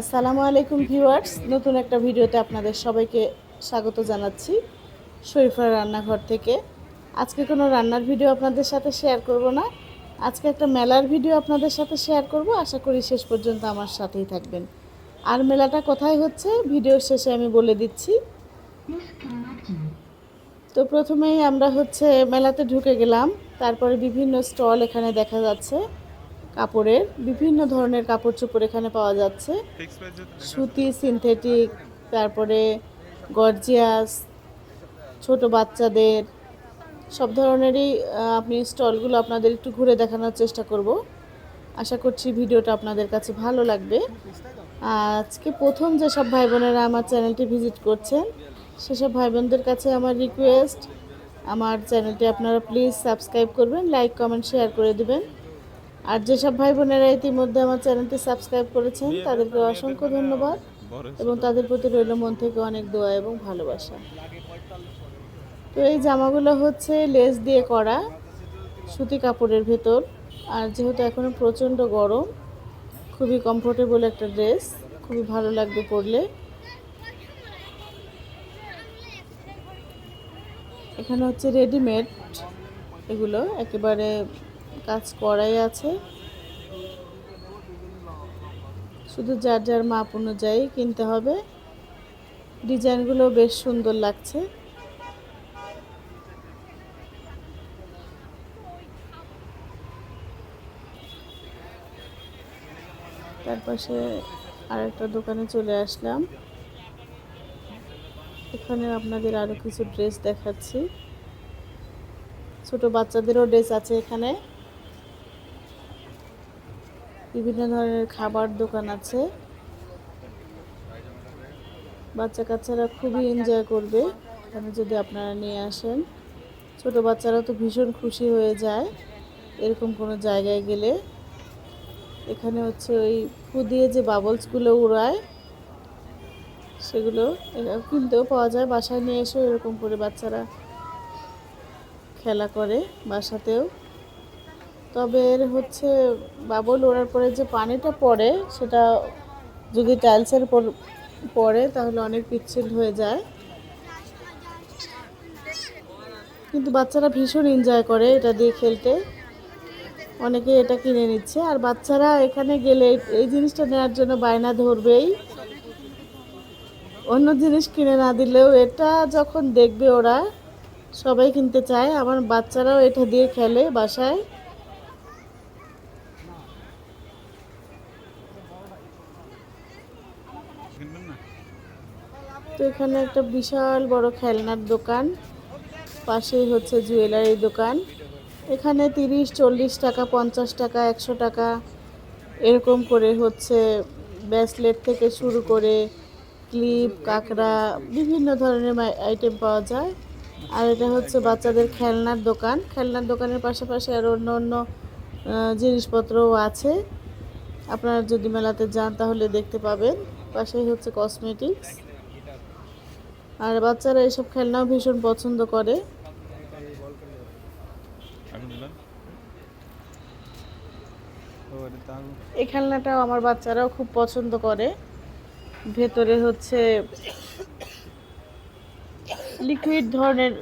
আসসালামু আলাইকুম ভিউয়ার্স, নতুন একটা ভিডিওতে আপনাদের সবাইকে স্বাগত জানাচ্ছি শরীফার রান্নাঘর থেকে। আজকে কোনো রান্নার ভিডিও আপনাদের সাথে শেয়ার করব না। আজকে একটা মেলার ভিডিও আপনাদের সাথে শেয়ার করব। আশা করি শেষ পর্যন্ত আমার সাথেই থাকবেন। আর মেলাটা কোথায় হচ্ছে ভিডিওর শেষে আমি বলে দিচ্ছি। তো প্রথমেই আমরা হচ্ছে মেলাতে ঢুকে গেলাম। তারপরে বিভিন্ন স্টল এখানে দেখা যাচ্ছে। কাপড়ের বিভিন্ন ধরনের কাপড় চোপড় এখানে পাওয়া যাচ্ছে। সুতি সিনথেটিক তারপরে গর্জিয়াস ছোট বাচ্চাদের, সব ধরনেরই আপনি স্টলগুলো আপনাদের একটু ঘুরে দেখানোর চেষ্টা করব। আশা করছি ভিডিওটা আপনাদের কাছে ভালো লাগবে। আজকে প্রথম যেসব ভাই বোনেরা আমার চ্যানেলটি ভিজিট করছেন, সেসব ভাই বোনদের কাছে আমার রিকোয়েস্ট আমার চ্যানেলটি আপনারা প্লিজ সাবস্ক্রাইব করবেন লাইক কমেন্ট শেয়ার করে দিবেন। আর যেসব ভাই বোনেরা ইতিমধ্যে আমার চ্যানেলটি সাবস্ক্রাইব করেছেন তাদেরকে অসংখ্য ধন্যবাদ এবং তাদের প্রতি রইল মন থেকে অনেক দোয়া এবং ভালোবাসা। তো এই জামাগুলো হচ্ছে লেস দিয়ে করা সুতি কাপড়ের ভেতর। আর যেহেতু এখনও প্রচণ্ড গরম খুবই কমফোর্টেবল একটা ড্রেস খুবই ভালো লাগবে পরলে। এখানে হচ্ছে রেডিমেড এগুলো একেবারে কাজ করাই আছে। শুধু যার যার মাপ অনুযায়ী কিনতে হবে। ডিজাইনগুলো বেশ সুন্দর লাগছে। তার পাশে আরেকটা দোকানে চলে আসলাম। এখানে আপনাদের আরও কিছু ড্রেস দেখাচ্ছি। ছোট বাচ্চাদেরও ড্রেস আছে এখানে। বিভিন্ন ধরনের খাবার দোকান আছে। বাচ্চা কাচ্চারা খুবই এনজয় করবে। এখানে যদি আপনারা নিয়ে আসেন। ছোট বাচ্চারা তো ভীষণ খুশি হয়ে যায়। এরকম কোনো জায়গায় গেলে। এখানে হচ্ছে ওই ফু দিয়ে যে বাবলসগুলো উড়ায়, সেগুলো কিনতেও পাওয়া যায়। বাসায় নিয়ে এসে এরকম করে বাচ্চারা খেলা করে বাসাতেও। তবে এর হচ্ছে বাবল, ওড়ার পরে যে পানিটা পড়ে, সেটা যদি টাইলসের উপর পড়ে, তাহলে অনেক পিচ্ছিল হয়ে যায়। কিন্তু বাচ্চারা ভীষণ এনজয় করে এটা দিয়ে খেলতে। অনেকে এটা কিনে নিচ্ছে। আর বাচ্চারা এখানে গেলে এই জিনিসটা নেওয়ার জন্য বায়না ধরবেই। অন্য জিনিস কিনে না দিলেও এটা যখন দেখবে ওরা, সবাই কিনতে চায়। আমার বাচ্চারাও এটা দিয়ে খেলে বাসায় তো এখানে একটা বিশাল বড় খেলনার দোকান। পাশেই হচ্ছে জুয়েলারি দোকান। এখানে তিরিশ, চল্লিশ টাকা, পঞ্চাশ টাকা, একশো টাকা এরকম করে হচ্ছে ব্রেসলেট থেকে শুরু করে ক্লিপ, কাঁকড়া, বিভিন্ন ধরনের আইটেম পাওয়া যায়। আর এটা হচ্ছে বাচ্চাদের খেলনার দোকান। খেলনার দোকানের পাশাপাশি আর অন্য অন্য জিনিসপত্রও আছে। আপনারা যদি মেলাতে যান তাহলে দেখতে পাবেন। পাশেই হচ্ছে কসমেটিক্স আর বাচ্চারা এসব খেলনাও ভীষণ পছন্দ করে। এই খেলনাটাও আমার বাচ্চারাও খুব পছন্দ করে। ভেতরে হচ্ছে লিকুইড ধরনের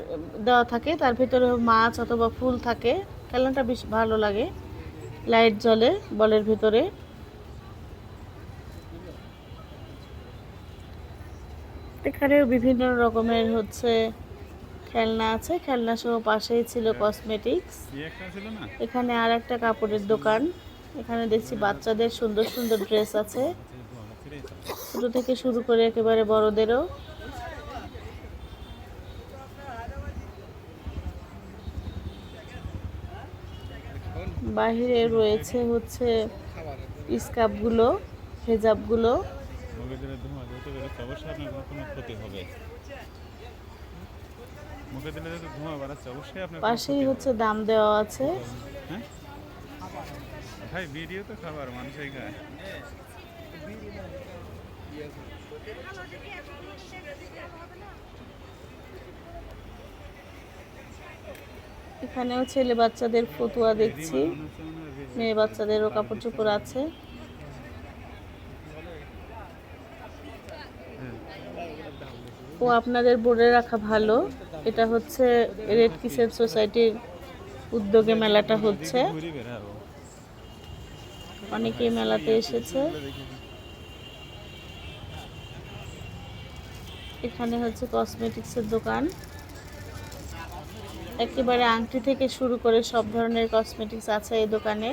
দেওয়া থাকে তার ভেতরে মাছ অথবা ফুল থাকে। খেলনাটা বেশ ভালো লাগে লাইট জ্বলে বলের ভেতরে। এখানেও বিভিন্ন রকমের হচ্ছে খেলনা আছে। খেলনা সহ পাশেই ছিল কসমেটিক্স এখানে আর একটা কাপড়ের দোকান। এখানে দেখছি বাচ্চাদের সুন্দর সুন্দর ড্রেস আছে। ছোট থেকে শুরু করে একেবারে বড়দেরও। বাহিরে রয়েছে হচ্ছে স্কার্ফগুলো হেজাবগুলো। মুখে ধোঁয়া যেহেতু বেরোচ্ছে অবশ্যই আপনার কোনো কোনো ক্ষতি হবে। মুখে দিলে যেহেতু ধোঁয়া বাড়াচ্ছে অবশ্যই আপনার পাশেই হচ্ছে দাম দেওয়া আছে। হ্যাঁ? ভাই ভিডিও তো খাবার মানুষই খায়। এখানেও ছেলে বাচ্চাদের ফতুয়া দেখছি। মেয়ে বাচ্চাদেরও কাপড় চোপড় আছে। ও আপনাদের বলে রাখা ভালো। এটা হচ্ছে রেড কিসেন সোসাইটির উদ্যোগে মেলাটা হচ্ছে। অনেকেই মেলাতে এসেছে। এখানে হচ্ছে কসমেটিক্সের দোকান। একেবারে আংটি থেকে শুরু করে সব ধরনের কসমেটিক্স আছে এই দোকানে।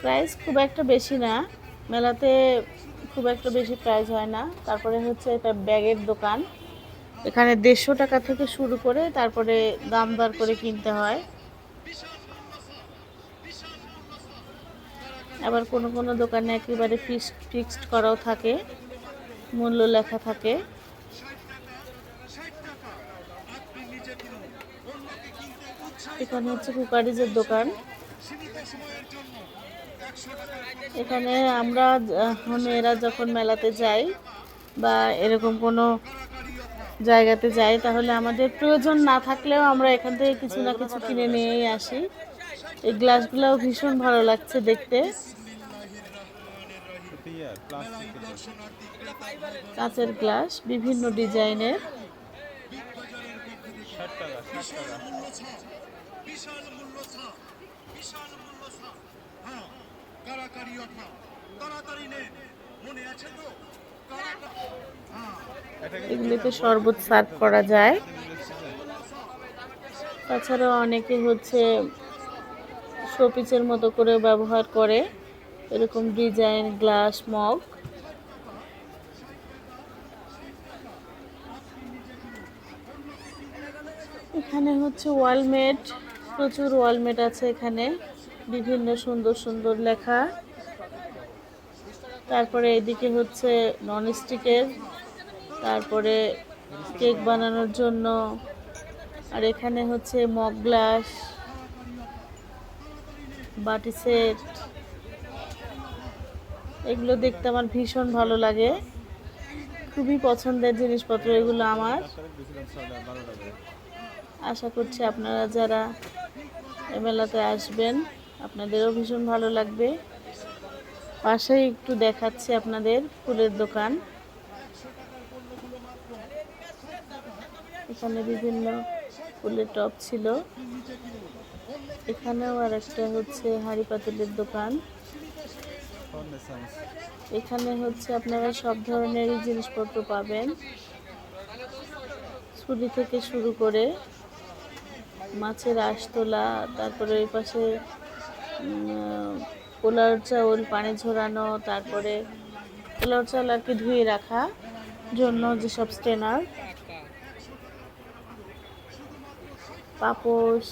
প্রাইস খুব একটা বেশি না। মেলাতে খুব একটা বেশি প্রাইস হয় না। তারপরে হচ্ছে এটা ব্যাগের দোকান। এখানে দেড়শো টাকা থেকে শুরু করে তারপরে দাম দর করে কিনতে হয়। আবার কোনো কোনো দোকানে একেবারে ফিক্সড ফিক্সড করাও থাকে, মূল্য লেখা থাকে। এখানে হচ্ছে কুকারিজের দোকান। এখানে আমরা মেয়েরা যখন মেলাতে যাই বা এরকম কোনো জায়গাতে যাই, তাহলে আমাদের প্রয়োজন না থাকলেও আমরা এখান থেকে কিছু না কিছু কিনে নিয়েই আসি। এই গ্লাসগুলোও ভীষণ ভালো লাগছে দেখতে। কাঁচের গ্লাস, বিভিন্ন ডিজাইনের। বিশাল মূল্য বিশাল মূল্য হ্যাঁ। কারাকারি অথা তাড়াতাড়ি নে মনে আছে তো? এগুলিতে শরবত সার্ভ করা যায়। তাছাড়াও অনেকে হচ্ছে শোপিসের মতো করে ব্যবহার করে। এরকম ডিজাইন, গ্লাস, মগ। এখানে হচ্ছে ওয়ালমেট, প্রচুর ওয়ালমেট আছে এখানে। বিভিন্ন সুন্দর সুন্দর লেখা। তারপরে এদিকে হচ্ছে ননস্টিকের তারপরে কেক বানানোর জন্য, আর এখানে হচ্ছে মগ গ্লাস, বাটি সেট। এগুলো দেখতে আমার ভীষণ ভালো লাগে। খুবই পছন্দের জিনিসপত্র এগুলো আমার। আশা করছি আপনারা যারা এ মেলাতে আসবেন আপনাদেরও ভীষণ ভালো লাগবে। পাশেই একটু দেখাচ্ছি আপনাদের ফুলের দোকান। এখানে বিভিন্ন ফুলের টপ ছিল। এখানেও আর একটা হচ্ছে হাঁড়ি পাতিলের দোকান। এখানে হচ্ছে আপনারা সব ধরনেরই জিনিসপত্র পাবেন। ছুরি থেকে শুরু করে মাছের আঁশ তোলা তারপরে ওই পাশে পোলার চাউল, পানি ঝরানো, তারপরে পোলার চাউল আর কি ধুয়ে রাখা জন্য যেসব স্টেনার পাপোশ।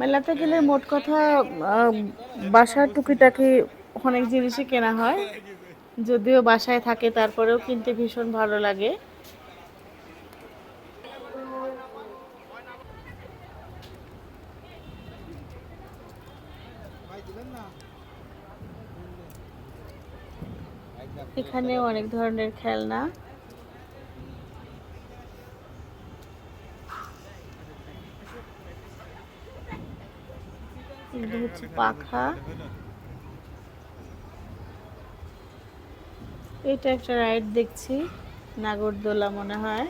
মেলাতে গেলে মোট কথা বাসার টুকিটাকি অনেক জিনিসই কেনা হয়। যদিও বাসায় থাকে, তারপরেও কিনতে ভীষণ ভালো লাগে। এখানেও অনেক ধরনের খেলনা। হচ্ছে পাখা। এটা একটা রাইড দেখছি, নাগরদোলা মনে হয়।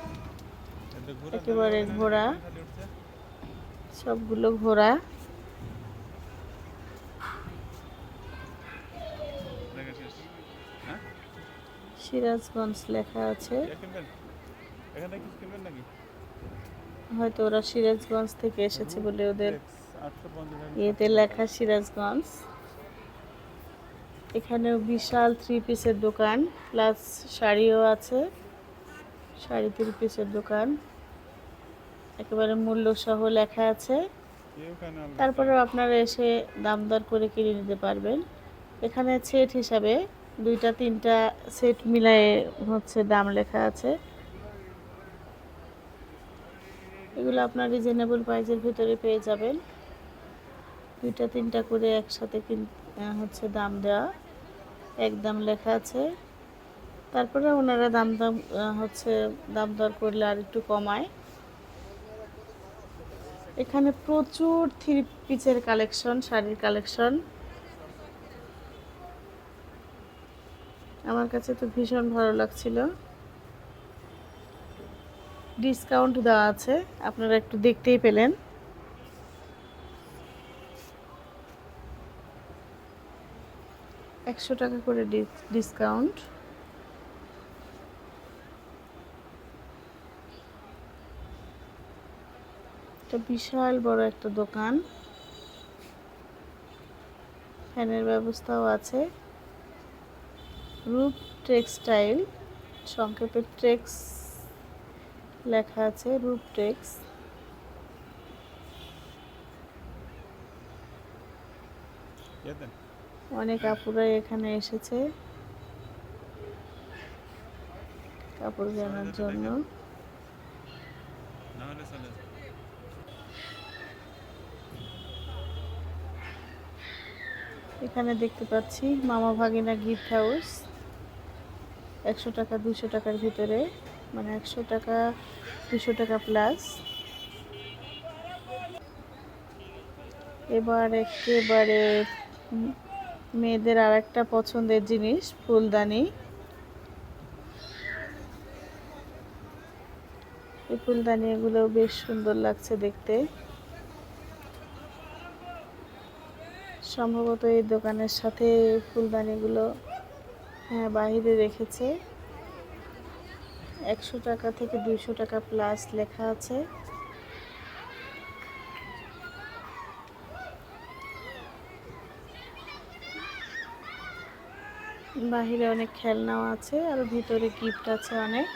একেবারে ঘোড়া। সবগুলো ঘোড়া। সিরাজগঞ্জ লেখা আছে। হয়তো ওরা সিরাজগঞ্জ থেকে এসেছে বলে ওদের ইয়েতে লেখা সিরাজগঞ্জ। এখানেও বিশাল থ্রি পিসের দোকান প্লাস শাড়িও আছে। শাড়ি থ্রি পিসের দোকান। একেবারে মূল্য সহ লেখা আছে। তারপরেও আপনারা এসে দাম দর করে কিনে নিতে পারবেন। এখানে সেট হিসাবে দুইটা, তিনটা সেট মিলায়ে হচ্ছে দাম লেখা আছে। এগুলো আপনার রিজনেবল প্রাইসের ভিতরে পেয়ে যাবেন। দুইটা, তিনটা করে একসাথে হচ্ছে দাম দেওয়া। একদম লেখা আছে। তারপরে ওনারা দাম দাম হচ্ছে দাম দর করলে আর একটু কমায়। এখানে প্রচুর থ্রি পিসের কালেকশন শাড়ির কালেকশন আমার কাছে তো ভীষণ ভালো লাগছিল। ডিসকাউন্ট দেওয়া আছে, আপনারা একটু দেখতেই পেলেন। একশো টাকা করে ডিসকাউন্ট এটা বিশাল বড় একটা দোকান। ফ্যানের ব্যবস্থাও আছে। রূপ টেক্সটাইল সংক্ষেপে ট্রেক্স লেখা আছে রূপ টেক্স। অনেক আপুরাই এখানে এসেছে। কাপড় কেনার জন্য। এখানে দেখতে পাচ্ছি মামা ভাগিনা গিফট হাউস। একশো টাকা দুশো টাকার ভিতরে মানে একশো টাকা দুশো টাকা প্লাস এবার একেবারে মেয়েদের আর একটা পছন্দের জিনিস, ফুলদানি। এই ফুলদানি এগুলো বেশ সুন্দর লাগছে দেখতে। সম্ভবত এই দোকানের সাথে ফুলদানিগুলো হ্যাঁ বাহিরে রেখেছে। একশো টাকা থেকে দুইশো টাকা প্লাস লেখা আছে। বাহিরে অনেক খেলনাও আছে আর ভিতরে গিফট আছে অনেক।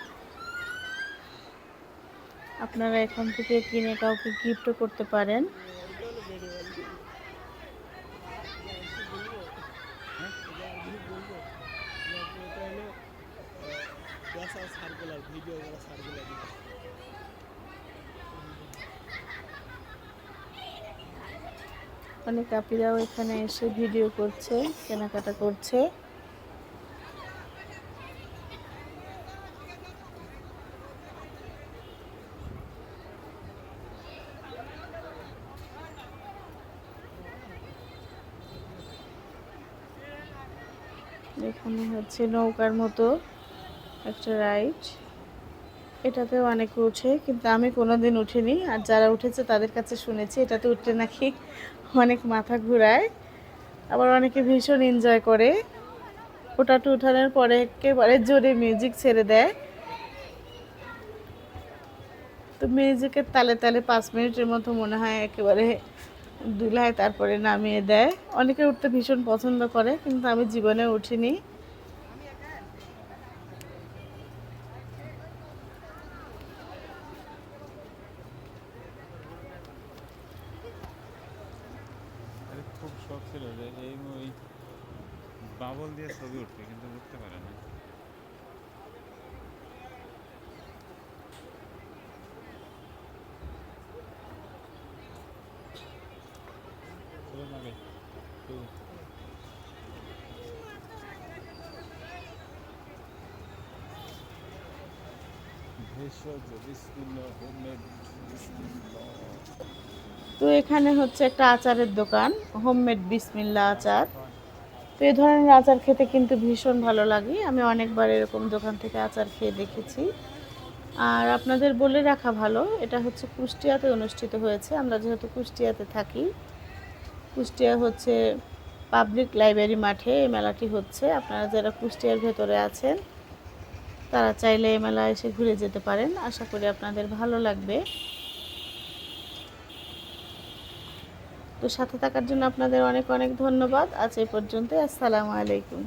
আপনারা এখান থেকে কিনে কাউকে গিফটও করতে পারেন। অনেক আপিরাও এখানে এসে ভিডিও করছে কেনাকাটা করছে। এখানে হচ্ছে নৌকার মতো। একটা রাইড এটাতেও অনেকে উঠে, কিন্তু আমি কোনোদিন উঠিনি। আর যারা উঠেছে তাদের কাছে শুনেছি, এটাতে উঠতে নাকি অনেক মাথা ঘুরায়। আবার অনেকে ভীষণ এনজয় করে। ওটাতে উঠানোর পরে একেবারে জোরে মিউজিক ছেড়ে দেয়। তো মিউজিকের তালে তালে পাঁচ মিনিটের মতো মনে হয় একেবারে দুলায় তারপরে নামিয়ে দেয়। অনেকে উঠতে ভীষণ পছন্দ করে, কিন্তু আমি জীবনে উঠিনি আরে খুব শখ ছিল যে এই ওই বাবল দিয়ে ছবি উঠবে কিন্তু উঠতে পারে না চলো না রে, চলো। ভেষজ বিসমিল্লাহ হোমমেড বিসমিল্লাহ তো এখানে হচ্ছে একটা আচারের দোকান হোমমেড বিসমিল্লা আচার। তো এই ধরনের আচার খেতে কিন্তু ভীষণ ভালো লাগে। আমি অনেকবার এরকম দোকান থেকে আচার খেয়ে দেখেছি। আর আপনাদের বলে রাখা ভালো, এটা হচ্ছে কুষ্টিয়াতে অনুষ্ঠিত হয়েছে। আমরা যেহেতু কুষ্টিয়াতে থাকি, কুষ্টিয়া হচ্ছে পাবলিক লাইব্রেরি মাঠে এই মেলাটি হচ্ছে। আপনারা যারা কুষ্টিয়ার ভেতরে আছেন তারা চাইলে এই মেলা এসে ঘুরে যেতে পারেন। আশা করি আপনাদের ভালো লাগবে। তো সাথে থাকার জন্য আপনাদের অনেক অনেক ধন্যবাদ। আজ এই পর্যন্ত আসসালামু আলাইকুম।